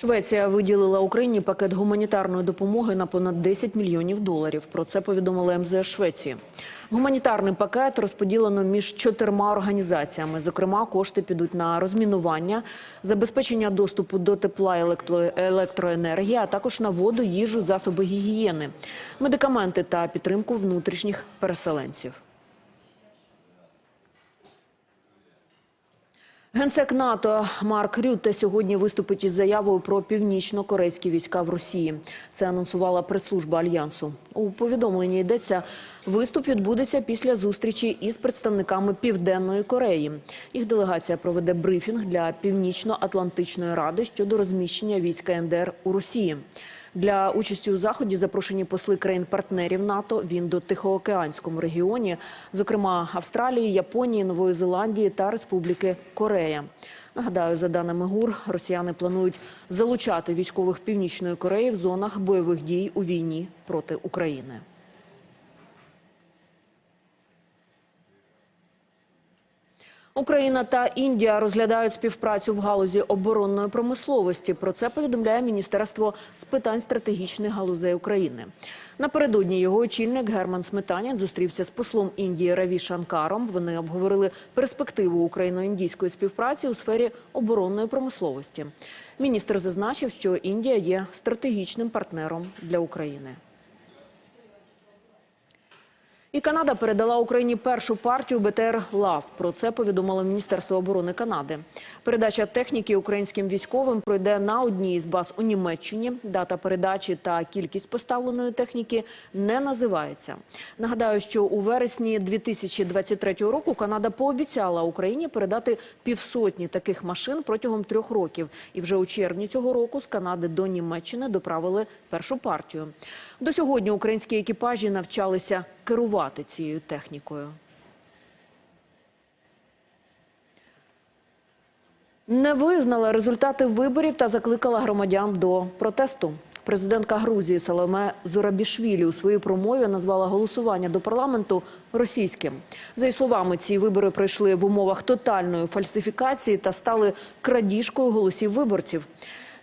Швеція виділила Україні пакет гуманітарної допомоги на понад 10 мільйонів доларів. Про це повідомили МЗС Швеції. Гуманітарний пакет розподілено між чотирма організаціями. Зокрема, кошти підуть на розмінування, забезпечення доступу до тепла і електро- електроенергії, а також на воду, їжу, засоби гігієни, медикаменти та підтримку внутрішніх переселенців. Генсек НАТО Марк Рютте сьогодні виступить із заявою про північно-корейські війська в Росії. Це анонсувала прес-служба альянсу. У повідомленні йдеться, виступ відбудеться після зустрічі із представниками Південної Кореї. Їх делегація проведе брифінг для Північно-Атлантичної ради щодо розміщення військ КНДР у Росії. Для участі у заході запрошені посли країн-партнерів НАТО. Він до Тихоокеанському регіоні, зокрема Австралії, Японії, Нової Зеландії та Республіки Корея. Нагадаю, за даними ГУР, росіяни планують залучати військових Північної Кореї в зонах бойових дій у війні проти України. Україна та Індія розглядають співпрацю в галузі оборонної промисловості. Про це повідомляє Міністерство з питань стратегічних галузей України. Напередодні його очільник Герман Сметанін зустрівся з послом Індії Раві Шанкаром. Вони обговорили перспективу україно-індійської співпраці у сфері оборонної промисловості. Міністр зазначив, що Індія є стратегічним партнером для України. І Канада передала Україні першу партію БТР «Лав». Про це повідомило Міністерство оборони Канади. Передача техніки українським військовим пройде на одній із баз у Німеччині. Дата передачі та кількість поставленої техніки не називається. Нагадаю, що у вересні 2023 року Канада пообіцяла Україні передати півсотні таких машин протягом трьох років. І вже у червні цього року з Канади до Німеччини доправили першу партію. До сьогодні українські екіпажі навчалися керувати цією технікою. Не визнала результати виборів та закликала громадян до протесту. Президентка Грузії Саломе Зорабішвілі у своїй промові назвала голосування до парламенту російським. За її словами, ці вибори пройшли в умовах тотальної фальсифікації та стали крадіжкою голосів виборців.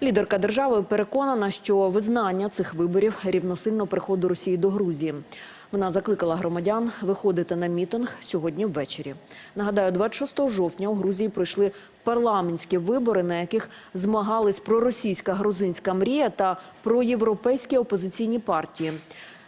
Лідерка держави переконана, що визнання цих виборів рівносильно приходу Росії до Грузії. Вона закликала громадян виходити на мітинг сьогодні ввечері. Нагадаю, 26 жовтня у Грузії пройшли парламентські вибори, на яких змагались проросійська грузинська мрія та проєвропейські опозиційні партії.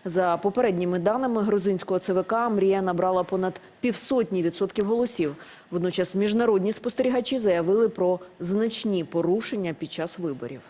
За попередніми даними грузинського ЦВК, мрія набрала понад півсотні відсотків голосів. Водночас міжнародні спостерігачі заявили про значні порушення під час виборів.